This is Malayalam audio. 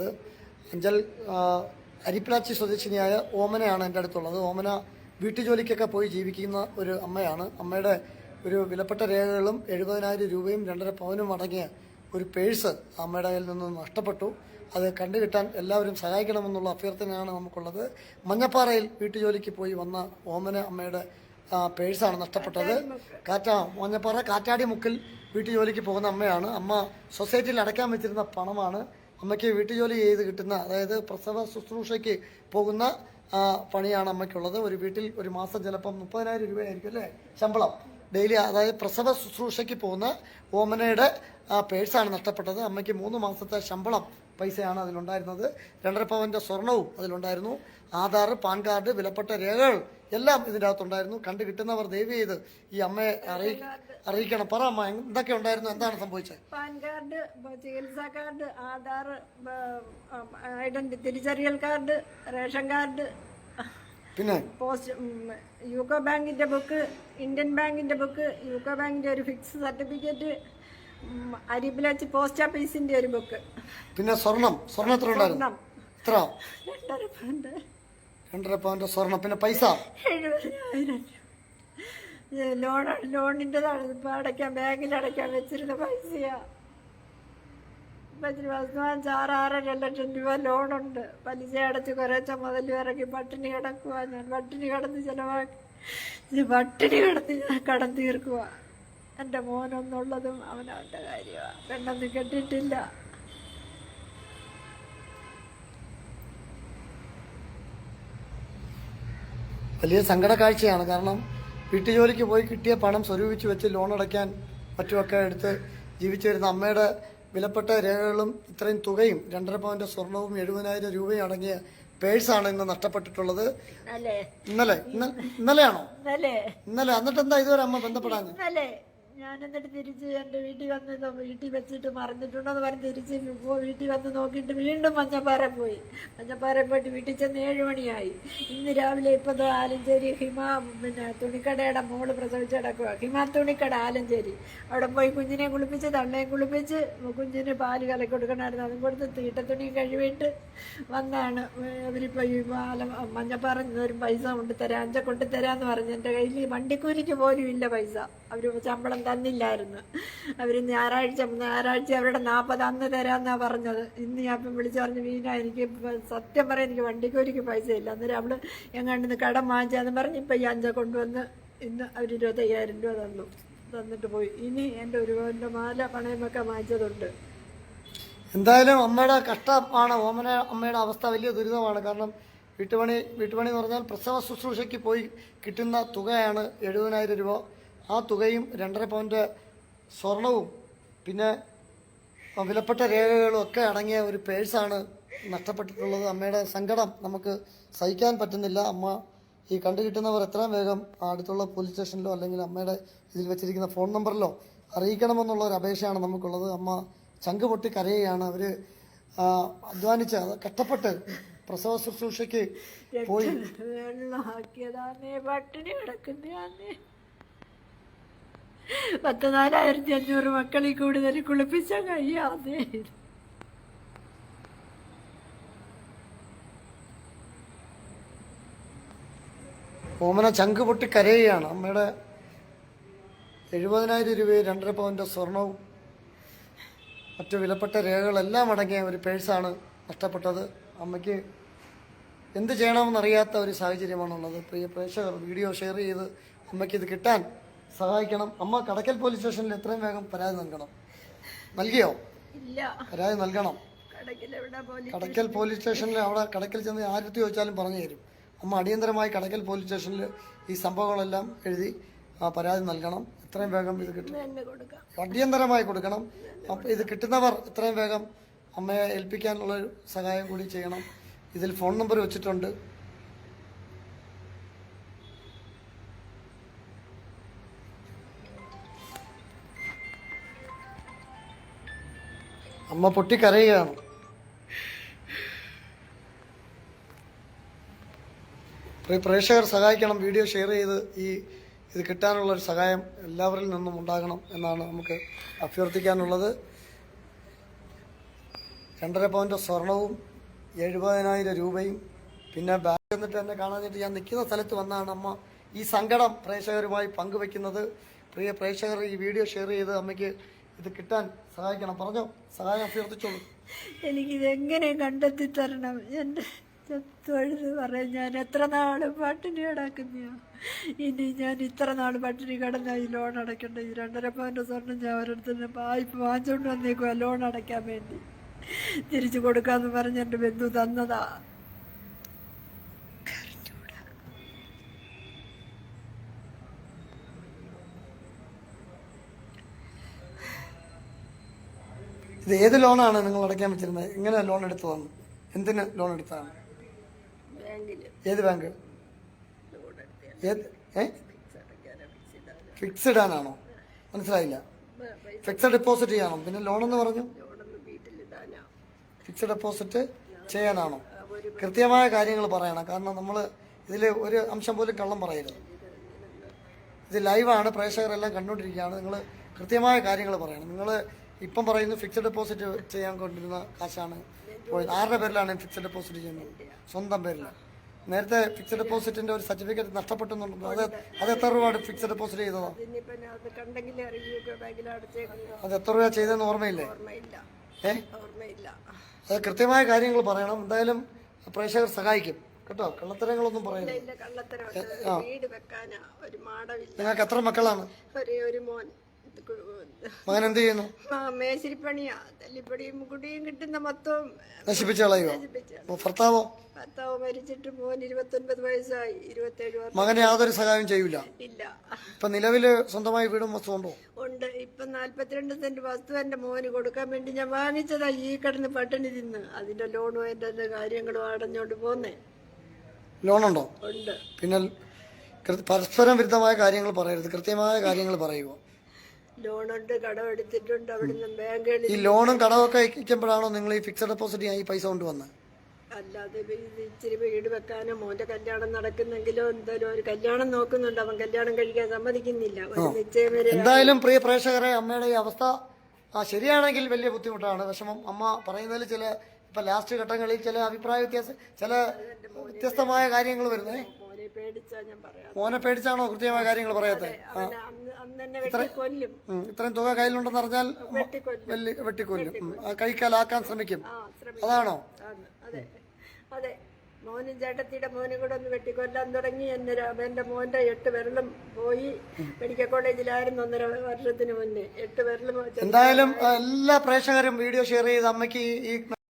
അത് അഞ്ചൽ അരിപ്പിലാച്ചി സ്വദേശിനിയായ ഓമനയാണ് എന്റെ അടുത്തുള്ളത്. ഓമന വീട്ടുജോലിക്കൊക്കെ പോയി ജീവിക്കുന്ന ഒരു അമ്മയാണ്. അമ്മയുടെ ഒരു വിലപ്പെട്ട രേഖകളും എഴുപതിനായിരം രൂപയും രണ്ടര പവനും അടങ്ങിയ ഒരു പേഴ്സ് അമ്മയുടെ കയ്യിൽ നിന്ന് നഷ്ടപ്പെട്ടു. അത് കണ്ടുകിട്ടാൻ എല്ലാവരും സഹായിക്കണമെന്നുള്ള അഭ്യർത്ഥനയാണ് നമുക്കുള്ളത്. മഞ്ഞപ്പാറയിൽ വീട്ടുജോലിക്ക് പോയി വന്ന ഓമന അമ്മയുടെ പേഴ്സാണ് നഷ്ടപ്പെട്ടത്. കാറ്റാ മഞ്ഞപ്പാറ കാറ്റാടി മുക്കിൽ വീട്ടുജോലിക്ക് പോകുന്ന അമ്മയാണ്. അമ്മ സൊസൈറ്റിയിൽ അടയ്ക്കാൻ വെച്ചിരുന്ന പണമാണ്. അമ്മയ്ക്ക് വീട്ടുജോലി ചെയ്ത് കിട്ടുന്ന അതായത് പ്രസവ ശുശ്രൂഷയ്ക്ക് പോകുന്ന പണിയാണ് അമ്മയ്ക്കുള്ളത്. ഒരു വീട്ടിൽ ഒരു മാസം ചിലപ്പം മുപ്പതിനായിരം രൂപയായിരിക്കും അല്ലേ? ശമ്പളം. ഡെയിലി അതായത് പ്രസവ ശുശ്രൂഷയ്ക്ക് പോകുന്ന ഓമനയുടെ പേഴ്സാണ് നഷ്ടപ്പെട്ടത്. അമ്മയ്ക്ക് മൂന്ന് മാസത്തെ ശമ്പളം പൈസയാണ് അതിലുണ്ടായിരുന്നത്. രണ്ടര പവന്റെ സ്വർണവും അതിലുണ്ടായിരുന്നു. ആധാർ പാൻ കാർഡ് വിലപ്പെട്ട രേഖകൾ എല്ലാം ഇതിന്റെ അകത്തുണ്ടായിരുന്നു കണ്ടു കിട്ടുന്നവർ ദയവ് ചെയ്ത് ഈ അമ്മയെ അറിയി അറിയിക്കണം. പറ അമ്മ എന്തൊക്കെ ഉണ്ടായിരുന്നു? എന്താണ് സംഭവിച്ചത്? പാൻ കാർഡ് ചികിത്സാ കാർഡ് ആധാർ ഐഡന്റി തിരിച്ചറിയൽ കാർഡ് റേഷൻ കാർഡ് പിന്നെ? പോസ്റ്റ് യൂക്കോ ബാങ്കിന്റെ ബുക്ക് ഇന്ത്യൻ ബാങ്കിന്റെ ബുക്ക് യൂക്കോ ബാങ്കിന്റെ ഒരു ഫിക്സ് സർട്ടിഫിക്കറ്റ് അരിപ്പിലച്ച് പോസ്റ്റ് ഓഫീസിന്റെ ഒരു ബുക്ക്. പിന്നെ സ്വർണം. സ്വർണം എത്ര ഉണ്ടായിരുന്നു? എത്ര? രണ്ടര പവന്റെ സ്വർണം പിന്നെ പൈസ. ലോൺ ലോണിന്റെതാണ്. ഇപ്പം അടയ്ക്കാൻ ബാങ്കിൽ അടയ്ക്കാൻ വെച്ചിരുന്ന പൈസയാ. ആറ് ആറര ലക്ഷം രൂപ ലോണുണ്ട്. പലിശ അടച്ച് കുറേച്ച മുതൽ ഇറക്കി പട്ടിണി കിടക്കുക ഞാൻ. പട്ടിണി കിടന്ന് ചിലവാക്കി. പട്ടിണി കിടന്ന് ഞാൻ കടം തീർക്കുക എന്റെ മോനൊന്നുള്ളതും അവനവന്റെ കാര്യമാണ് പെണ്ണൊന്നും വലിയ സങ്കട കാഴ്ചയാണ് കാരണം വീട്ടുജോലിക്ക് പോയി കിട്ടിയ പണം സ്വരൂപിച്ച് വെച്ച് ലോൺ അടയ്ക്കാൻ മറ്റുമൊക്കെ എടുത്ത് ജീവിച്ചു വരുന്ന അമ്മയുടെ വിലപ്പെട്ട രേഖകളും ഇത്രയും തുകയും രണ്ടര പവന്റെ സ്വർണവും എഴുപതിനായിരം രൂപയും അടങ്ങിയ പേഴ്സാണ് ഇന്ന് നഷ്ടപ്പെട്ടിട്ടുള്ളത്. ഇന്നലെ. ഇന്നലെയാണോ? ഇന്നലെ. എന്നിട്ട് എന്താ ഇതുവരെ അമ്മ ബന്ധപ്പെടാൻ ഞാൻ എന്നിട്ട് തിരിച്ച് എന്റെ വീട്ടിൽ വന്ന് വീട്ടിൽ വെച്ചിട്ട് മറന്നിട്ടുണ്ടെന്ന് പറഞ്ഞ് തിരിച്ച് വീട്ടിൽ വന്ന് നോക്കിയിട്ട് വീണ്ടും മഞ്ഞപ്പാറ പോയി. മഞ്ഞപ്പാറ പോയിട്ട് വീട്ടിൽ ചെന്ന് ഏഴ് മണിയായി. ഇന്ന് രാവിലെ ഇപ്പോൾ ആലഞ്ചേരി ഹിമ പിന്നെ തുണിക്കടയുടെ മോൾ പ്രസവിച്ച് കിടക്കുക ഹിമ തുണിക്കട ആലഞ്ചേരി. അവിടെ പോയി കുഞ്ഞിനെ കുളിപ്പിച്ച് തള്ളയെ കുളിപ്പിച്ച് കുഞ്ഞിന് പാൽ കലക്കി കൊടുക്കണമായിരുന്നു. അതും കൊടുത്ത് തീട്ടത്തുണി കഴിവിട്ട് വന്നാണ്. അവരിപ്പോൾ ഈ പാല മഞ്ഞപ്പാറ ഒരു പൈസ കൊണ്ട് അഞ്ച കൊണ്ട് തരാമെന്ന് പറഞ്ഞ് എന്റെ കയ്യിൽ വണ്ടിക്കൂലിക്ക് പോലും ഇല്ല പൈസ. അവർ ശമ്പളം തന്നില്ലായിരുന്നു. അവർ ഞായറാഴ്ച ഞായറാഴ്ച അവരുടെ നാൽപ്പത് അന്ന് തരാമെന്നാണ് പറഞ്ഞത്. ഇന്ന് ഞാൻ ഇപ്പം വിളിച്ചു പറഞ്ഞു വീണ എനിക്ക് സത്യം പറയാം എനിക്ക് വണ്ടിക്കൂലിക്ക് പൈസ ഇല്ല അന്നേരം അവൾ എങ്ങാണ്ട് കടം വാങ്ങിച്ചാന്ന് പറഞ്ഞ് ഇപ്പം ഈ അഞ്ചാ കൊണ്ടുവന്ന് ഇന്ന് അവർ ഇരുപത്തയ്യായിരം രൂപ തന്നു. തന്നിട്ട് പോയി. ഇനി എന്റെ ഒരു എന്റെ മാല പണയമൊക്കെ വാങ്ങിച്ചതുണ്ട്. എന്തായാലും അമ്മയുടെ കഷ്ടമാണ് ഓമന അമ്മയുടെ അവസ്ഥ വലിയ ദുരിതമാണ്. കാരണം വീട്ടുപണി വീട്ടുപണി എന്ന് പറഞ്ഞാൽ പ്രസവ ശുശ്രൂഷയ്ക്ക് പോയി കിട്ടുന്ന തുകയാണ് എഴുപതിനായിരം രൂപ. ആ തുകയും രണ്ടര പവന്റെ സ്വർണവും പിന്നെ വിലപ്പെട്ട രേഖകളും ഒക്കെ അടങ്ങിയ ഒരു പേഴ്സാണ് നഷ്ടപ്പെട്ടിട്ടുള്ളത്. അമ്മയുടെ സങ്കടം നമുക്ക് സഹിക്കാൻ പറ്റുന്നില്ല. അമ്മ ഈ കണ്ടു കിട്ടുന്നവർ എത്രയും വേഗം അടുത്തുള്ള പോലീസ് സ്റ്റേഷനിലോ അല്ലെങ്കിൽ അമ്മയുടെ ഇതിൽ വെച്ചിരിക്കുന്ന ഫോൺ നമ്പറിലോ അറിയിക്കണമെന്നുള്ള ഒരു അപേക്ഷയാണ് നമുക്കുള്ളത്. അമ്മ ചങ്ക് പൊട്ടി കരയുകയാണ്. അവർ അധ്വാനിച്ച് കഷ്ടപ്പെട്ട് പ്രസവ ശുശ്രൂഷയ്ക്ക് പോയി. പത്ത് നാലായിരത്തി അഞ്ഞൂറ് മക്കളിൽ കൂടുതൽ കുളിപ്പിച്ച കഴിയാതെ. ഓമന ചങ്ക് പൊട്ടി കരയുകയാണ്. അമ്മയുടെ എഴുപതിനായിരം രൂപയും രണ്ടര പവന്റെ സ്വർണവും മറ്റു വിലപ്പെട്ട രേഖകളെല്ലാം അടങ്ങിയ ഒരു പേഴ്സാണ് നഷ്ടപ്പെട്ടത്. അമ്മയ്ക്ക് എന്ത് ചെയ്യണമെന്നറിയാത്ത ഒരു സാഹചര്യമാണുള്ളത്. പ്രിയ പ്രേക്ഷകർ വീഡിയോ ഷെയർ ചെയ്ത് അമ്മയ്ക്ക് ഇത് കിട്ടാൻ സഹായിക്കണം. അമ്മ കടക്കൽ പോലീസ് സ്റ്റേഷനിൽ എത്രയും വേഗം പരാതി നൽകണം. നൽകിയോ? ഇല്ല. പരാതി നൽകണം. കടക്കൽ പോലീസ് സ്റ്റേഷനിൽ അവിടെ കടക്കൽ ചെന്ന് ആരത്തി ചോദിച്ചാലും പറഞ്ഞു തരും. അമ്മ അടിയന്തരമായി കടക്കൽ പോലീസ് സ്റ്റേഷനിൽ ഈ സംഭവങ്ങളെല്ലാം എഴുതി ആ പരാതി നൽകണം. എത്രയും വേഗം ഇത് കിട്ടും. അടിയന്തരമായി കൊടുക്കണം. അപ്പം ഇത് കിട്ടുന്നവർ എത്രയും വേഗം അമ്മയെ ഏൽപ്പിക്കാനുള്ള സഹായം കൂടി ചെയ്യണം. ഇതിൽ ഫോൺ നമ്പർ വെച്ചിട്ടുണ്ട്. അമ്മ പൊട്ടിക്കരയുകയാണ്. പ്രിയ പ്രേക്ഷകർ സഹായിക്കണം വീഡിയോ ഷെയർ ചെയ്ത് ഈ ഇത് കിട്ടാനുള്ള ഒരു സഹായം എല്ലാവരിൽ നിന്നും ഉണ്ടാകണം എന്നാണ് നമുക്ക് അഭ്യർത്ഥിക്കാനുള്ളത്. രണ്ടര പവന്റെ സ്വർണവും എഴുപതിനായിരം രൂപയും. പിന്നെ ബാങ്ക് എന്നിട്ട് എന്നെ കാണാനായിട്ട് ഞാൻ നിൽക്കുന്ന സ്ഥലത്ത് വന്നാണ് അമ്മ ഈ സങ്കടം പ്രേക്ഷകരുമായി പങ്കുവെക്കുന്നത്. പ്രിയ പ്രേക്ഷകർ ഈ വീഡിയോ ഷെയർ ചെയ്ത് അമ്മയ്ക്ക് ഇത് കിട്ടാൻ സഹായിക്കണം. പറഞ്ഞോ? സഹായം അഭ്യർത്ഥിച്ചോളൂ. എനിക്കിത് എങ്ങനെ കണ്ടെത്തി തരണം? എന്റെ തൊഴുത് പറയാൻ ഞാൻ എത്ര നാൾ പട്ടിണി കിടക്കുന്നയോ ഇനി ഞാൻ ഇത്ര നാൾ പട്ടിണി കിടന്ന ഈ ലോൺ അടയ്ക്കേണ്ട? ഈ രണ്ടര പവന്റെ സ്വർണം ഞാൻ ഒരിടത്തുനിന്ന് വായ്പ വാങ്ങിച്ചുകൊണ്ട് വന്നേക്കുവാ ലോൺ അടയ്ക്കാൻ വേണ്ടി. തിരിച്ചു കൊടുക്കാമെന്ന് പറഞ്ഞ് എന്റെ ബന്ധു തന്നതാ. ഇത് ഏത് ലോണാണ് നിങ്ങൾ അടയ്ക്കാൻ വെച്ചിരുന്നത്? എങ്ങനെ ലോൺ എടുത്തതാണ് എന്തിന് ലോൺ എടുത്തതാണ് ഏത് ബാങ്ക്? ഏത്? ഏ? ഫിക്സ്ഡ് ആണോ മനസ്സിലായില്ല. ഫിക്സഡ് ഡെപ്പോസിറ്റ് ചെയ്യാണോ. പിന്നെ ലോൺ എന്ന് പറഞ്ഞു? ഫിക്സഡ് ഡെപ്പോസിറ്റ് ചെയ്യാനാണോ? കൃത്യമായ കാര്യങ്ങൾ പറയണം. കാരണം നമ്മൾ ഇതിൽ ഒരു അംശം പോലും കള്ളം പറയരുത്. ഇത് ലൈവാണ്. പ്രേക്ഷകരെല്ലാം കണ്ടുകൊണ്ടിരിക്കുകയാണ്. നിങ്ങൾ കൃത്യമായ കാര്യങ്ങൾ പറയണം. നിങ്ങൾ ഇപ്പം പറയുന്നു ഫിക്സഡ് ഡെപ്പോസിറ്റ് ചെയ്യാൻ കൊണ്ടിരുന്ന കാശാണ് പോയത്. ആരുടെ പേരിലാണ് ഫിക്സഡ് ഡെപ്പോസിറ്റ് ചെയ്യുന്നത്? സ്വന്തം പേരിൽ നേരത്തെ ഫിക്സഡ് ഡെപ്പോസിറ്റിന്റെ ഒരു സർട്ടിഫിക്കറ്റ് നഷ്ടപ്പെട്ടു അത് അത് എത്ര രൂപ ഫിക്സഡ് ഡെപ്പോസിറ്റ് ചെയ്തതോ? അത് എത്ര രൂപ ചെയ്തെന്ന് ഓർമ്മയില്ലേ? ഏ? അത് കൃത്യമായ കാര്യങ്ങൾ പറയണം. എന്തായാലും പ്രേക്ഷകർ സഹായിക്കും. കേട്ടോ? കള്ളത്തരങ്ങളൊന്നും പറയുന്നു നിങ്ങൾക്ക് എത്ര മക്കളാണ്? ഒരേ മോൻ. മകൻ എന്ത് ചെയ്യുന്നു? മേശിരിപ്പണിയാ. തല്ലിപ്പടിയും കുടിയും കിട്ടുന്ന മൊത്തവും നശിപ്പിച്ച് കളയുക ഭർത്താവോ? ഭർത്താവ് മരിച്ചിട്ട് മോൻ ഇരുപത്തൊൻപത് വയസ്സായി. ഇരുപത്തേഴ് വർഷം. മകന് യാതൊരു സഹായം ചെയ്യൂല? ഇല്ല. ഇപ്പൊ നിലവിൽ സ്വന്തമായി വീടും വസ്തു ഉണ്ടോ. ഉണ്ട് ഇപ്പൊ നാല്പത്തിരണ്ട് സെന്റ് വസ്തു എന്റെ മോന് കൊടുക്കാൻ വേണ്ടി ഞാൻ വാങ്ങിച്ചതാ ഈ കടന്ന് പട്ടിണി തിന്ന് അതിന്റെ ലോണും അതിന്റെ കാര്യങ്ങളും അടഞ്ഞോണ്ട് പോന്നേ. ലോണുണ്ടോ? ഉണ്ട്. പിന്നെ പരസ്പരം വിരുദ്ധമായ കാര്യങ്ങൾ പറയരുത്. കൃത്യമായ കാര്യങ്ങൾ പറയുക. ലോണുണ്ട് കടം എടുത്തിട്ടുണ്ട് അവിടുന്ന് ബാങ്കുകളിൽ ഈ ലോണും കടമൊക്കെ ഇരിക്കുമ്പോഴാണോ നിങ്ങൾ ഈ ഫിക്സഡ് ഡെപ്പോസിറ്റ് ആയി ഈ പൈസ കൊണ്ടുവന്നത് അല്ലാതെ ഇത് ഇച്ചിരി വീട് വെക്കാനോ മോന്റെ കല്യാണം നടക്കുന്നെങ്കിലോ എന്തായാലും ഒരു കല്യാണം നോക്കുന്നുണ്ട്. അവൻ കല്യാണം കഴിക്കാൻ സമ്മതിക്കുന്നില്ല. ഒരു നിശ്ചയം വരെ എന്തായാലും പ്രിയ പ്രേക്ഷകരെ അമ്മയുടെ ഈ അവസ്ഥ ആ ശരിയാണെങ്കിൽ വലിയ ബുദ്ധിമുട്ടാണ്. വിഷമം. അമ്മ പറയുന്നതിൽ ചില ഇപ്പൊ ലാസ്റ്റ് ഘട്ടങ്ങളിൽ ചില അഭിപ്രായ വ്യത്യാസം ചില വ്യത്യസ്തമായ കാര്യങ്ങൾ വരുന്നേ. പേടിച്ചാ ഞാൻ പറയാം മോനെ പേടിച്ചാണോ കൃത്യമായ കാര്യങ്ങൾ പറയാത്തെ ഉം, ഇത്രയും തുക കയ്യിലുണ്ടെന്ന് അറിഞ്ഞാൽ വെട്ടിക്കൊല്ലും കൈക്കാലാക്കാൻ ശ്രമിക്കും. അതാണോ? അതെ. അതെ. മോനും ചേട്ടത്തിയുടെ മോനും കൂടെ ഒന്ന് വെട്ടിക്കൊല്ലാൻ തുടങ്ങി. എന്നെ ര- എന്റെ മോന്റെ എട്ട് വിരലും പോയി. മെഡിക്കൽ കോളേജിലായിരുന്നു ഒന്നര വർഷത്തിന് മുന്നേ. എട്ട് വിരലും എന്തായാലും എല്ലാ പ്രേക്ഷകരും വീഡിയോ ഷെയർ ചെയ്ത് അമ്മയ്ക്ക് ഈ